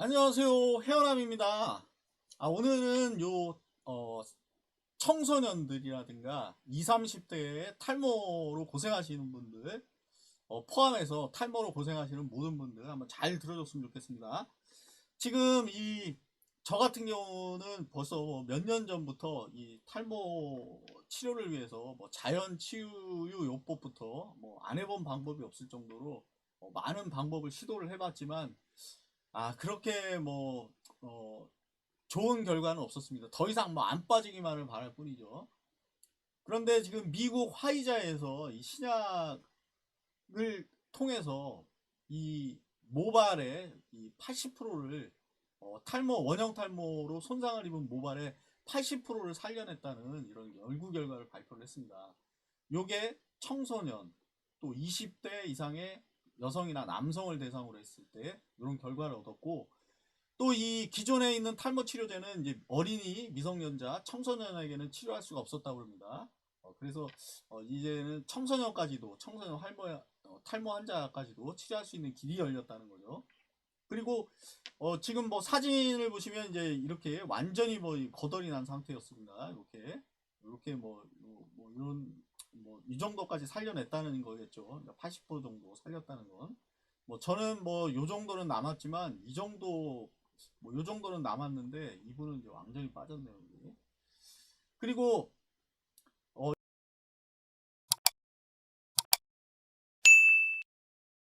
안녕하세요. 헤어남입니다. 아, 오늘은 요, 어, 청소년들이라든가 20, 30대에 탈모로 고생하시는 분들, 어, 포함해서 탈모로 고생하시는 모든 분들 한번 잘 들어줬으면 좋겠습니다. 지금 이, 저 같은 경우는 벌써 몇 년 전부터 이 탈모 치료를 위해서 뭐 자연 치유 요법부터 뭐 안 해본 방법이 없을 정도로 어, 많은 방법을 시도를 해봤지만 아, 그렇게 뭐, 어, 좋은 결과는 없었습니다. 더 이상 뭐 안 빠지기만을 바랄 뿐이죠. 그런데 지금 미국 화이자에서 이 신약을 통해서 이 모발의 이 80%를 어, 탈모, 원형 탈모로 손상을 입은 모발의 80%를 살려냈다는 이런 연구 결과를 발표를 했습니다. 요게 청소년, 또 20대 이상의 여성이나 남성을 대상으로 했을 때 이런 결과를 얻었고 또 이 기존에 있는 탈모 치료제는 이제 어린이, 미성년자, 청소년에게는 치료할 수가 없었다고 합니다. 어, 그래서 어, 이제는 청소년까지도 청소년 할모 어, 탈모 환자까지도 치료할 수 있는 길이 열렸다는 거죠. 그리고 어, 지금 뭐 사진을 보시면 이제 이렇게 완전히 뭐 거덜이 난 상태였습니다. 이렇게 이렇게 뭐, 뭐, 뭐 이런 뭐 이 정도까지 살려냈다는 거겠죠. 80% 정도 살렸다는 건. 뭐 저는 뭐 요 정도는 남았지만 이 정도 뭐 요 정도는 남았는데 이분은 이제 완전히 빠졌네요. 이게. 그리고 어,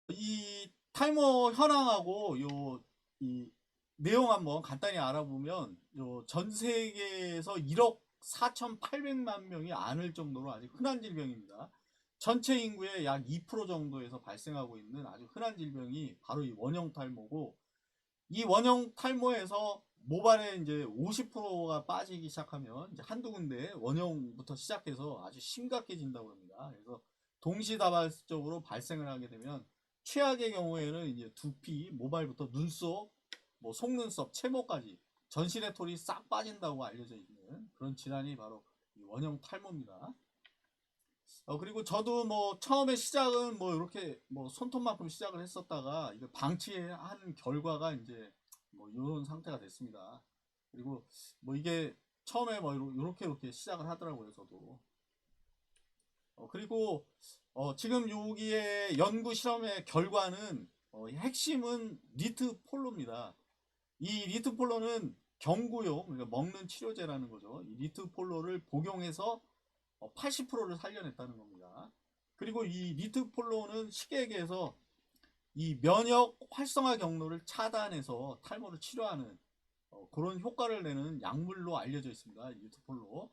이 탈모 현황하고 요이 내용 한번 간단히 알아보면 요 전 세계에서 1억 4,800만 명이 앓을 정도로 아주 흔한 질병입니다. 전체 인구의 약 2% 정도에서 발생하고 있는 아주 흔한 질병이 바로 이 원형 탈모고 이 원형 탈모에서 모발에 이제 50%가 빠지기 시작하면 이제 한두 군데 원형부터 시작해서 아주 심각해진다고 합니다. 그래서 동시다발적으로 발생을 하게 되면 최악의 경우에는 이제 두피, 모발부터 눈썹, 뭐 속눈썹, 채모까지 전신의 털이 싹 빠진다고 알려져 있는 그런 질환이 바로 이 원형 탈모입니다. 어, 그리고 저도 뭐 처음에 시작은 뭐 이렇게 뭐 손톱만큼 시작을 했었다가 이거 방치한 결과가 이제 뭐 이런 상태가 됐습니다. 그리고 뭐 이게 처음에 뭐 이렇게 이렇게 시작을 하더라고요, 저도. 어, 그리고 어, 지금 여기에 연구 실험의 결과는 어, 핵심은 니트 폴로입니다. 이 니트 폴로는 경구용, 그러니까 먹는 치료제라는 거죠. 이 니트 폴로를 복용해서 80%를 살려냈다는 겁니다. 그리고 이 니트 폴로는 식액에서 이 면역 활성화 경로를 차단해서 탈모를 치료하는 어, 그런 효과를 내는 약물로 알려져 있습니다. 이 니트 폴로.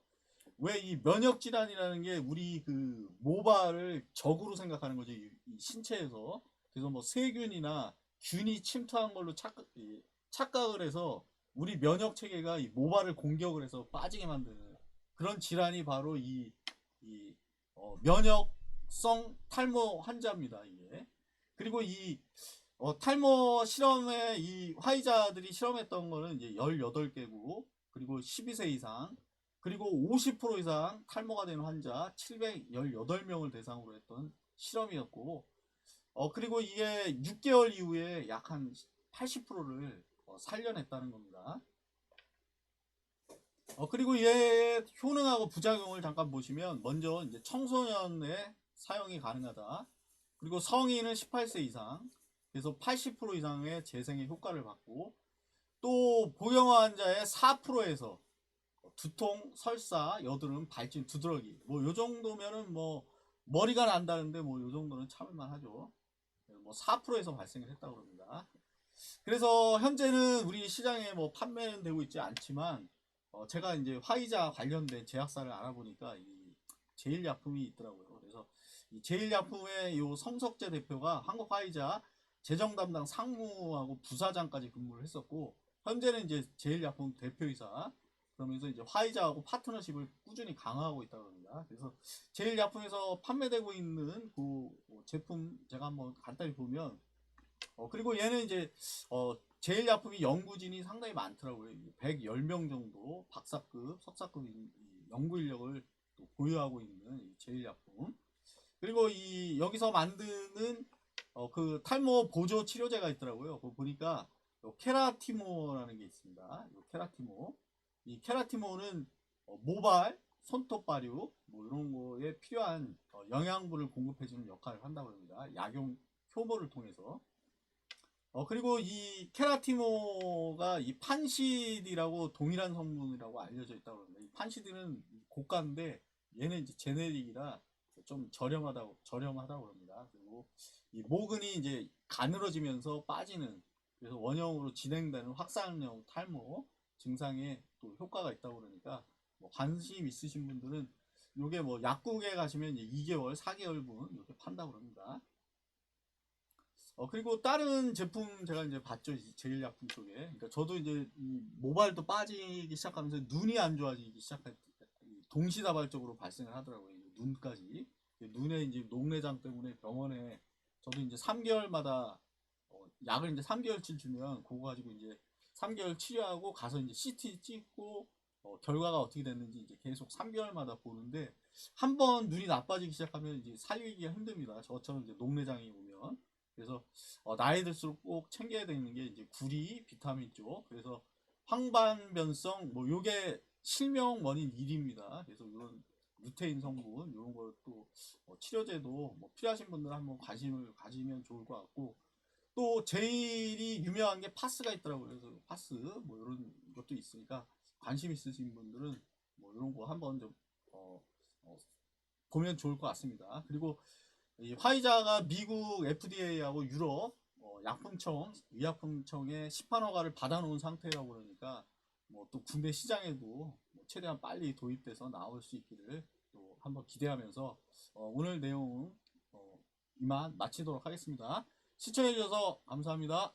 왜 이 면역 질환이라는 게 우리 그 모발을 적으로 생각하는 거죠. 이, 이 신체에서. 그래서 뭐 세균이나 균이 침투한 걸로 이, 착각을 해서 우리 면역 체계가 이 모발을 공격을 해서 빠지게 만드는 그런 질환이 바로 이, 이 어, 면역성 탈모 환자입니다. 이게. 그리고 이 어, 탈모 실험에 이 화이자들이 실험했던 거는 이제 18개국 그리고 12세 이상 그리고 50% 이상 탈모가 되는 환자 718명을 대상으로 했던 실험이었고 어 그리고 이게 6개월 이후에 약 한 80%를 어, 살려냈다는 겁니다. 어 그리고 얘 효능하고 부작용을 잠깐 보시면 먼저 이제 청소년의 사용이 가능하다. 그리고 성인은 18세 이상 그래서 80% 이상의 재생의 효과를 받고 또 보형화 환자의 4%에서 두통, 설사, 여드름, 발진, 두드러기 뭐 요 정도면은 뭐 머리가 난다는데 뭐 요 정도는 참을만 하죠. 뭐 4%에서 발생을 했다고 합니다. 그래서 현재는 우리 시장에 뭐 판매는 되고 있지 않지만 어 제가 이제 화이자 관련된 제약사를 알아보니까 이 제일약품이 있더라고요. 그래서 이 제일약품의 요 성석재 대표가 한국 화이자 재정 담당 상무하고 부사장까지 근무를 했었고 현재는 이제 제일약품 대표이사 그러면서 이제 화이자하고 파트너십을 꾸준히 강화하고 있다고 합니다. 그래서 제일약품에서 판매되고 있는 그 제품 제가 한번 간단히 보면 어 그리고 얘는 이제 어 제일 약품이 연구진이 상당히 많더라고요. 110명 정도 박사급, 석사급 연구 인력을 또 보유하고 있는 이 제일 약품. 그리고 이 여기서 만드는 어 그 탈모 보조 치료제가 있더라고요. 그거 보니까 요 케라티모라는 게 있습니다. 요 케라티모. 이 케라티모는 어, 모발, 손톱 발육 뭐 이런 거에 필요한 어, 영양분을 공급해주는 역할을 한다고 합니다. 약용 효모를 통해서. 어 그리고 이 케라티모가 이 판시디라고 동일한 성분이라고 알려져 있다고 합니다. 이 판시디는 고가인데 얘는 이제 제네릭이라 좀 저렴하다고 저렴하다고 합니다. 그리고 이 모근이 이제 가늘어지면서 빠지는 그래서 원형으로 진행되는 확산형 탈모 증상에 또 효과가 있다고 그러니까 뭐 관심 있으신 분들은 요게 뭐 약국에 가시면 이제 2개월, 4개월분 이렇게 판다고 그럽니다. 어 그리고 다른 제품 제가 이제 봤죠 이 제일 약품 쪽에. 그러니까 저도 이제 이 모발도 빠지기 시작하면서 눈이 안 좋아지기 시작할 때 동시다발적으로 발생을 하더라고요 이 눈까지. 눈에 이제 녹내장 때문에 병원에 저도 이제 3개월마다 어, 약을 이제 3개월치 주면 그거 가지고 이제 3개월 치료하고 가서 이제 CT 찍고 어, 결과가 어떻게 됐는지 이제 계속 3개월마다 보는데 한 번 눈이 나빠지기 시작하면 이제 살리기가 힘듭니다. 저처럼 이제 녹내장이 오면 그래서 어, 나이 들수록 꼭 챙겨야 되는 게 이제 구리, 비타민 쪽 그래서 황반변성 뭐 요게 실명 원인 1입니다. 그래서 이런 루테인 성분 이런 것도 어, 치료제도 뭐 필요하신 분들 한번 관심을 가지면 좋을 것 같고 또 제일이 유명한 게 파스가 있더라고요. 그래서 파스 뭐 이런 것도 있으니까 관심 있으신 분들은 뭐 이런 거 한번 좀 어, 어, 보면 좋을 것 같습니다. 그리고 이 화이자가 미국 FDA하고 유럽 어, 약품청, 의약품청에 시판 허가를 받아놓은 상태라고 그러니까 뭐 또 국내 시장에도 뭐 최대한 빨리 도입돼서 나올 수 있기를 또 한번 기대하면서 어, 오늘 내용 어, 이만 마치도록 하겠습니다. 시청해주셔서 감사합니다.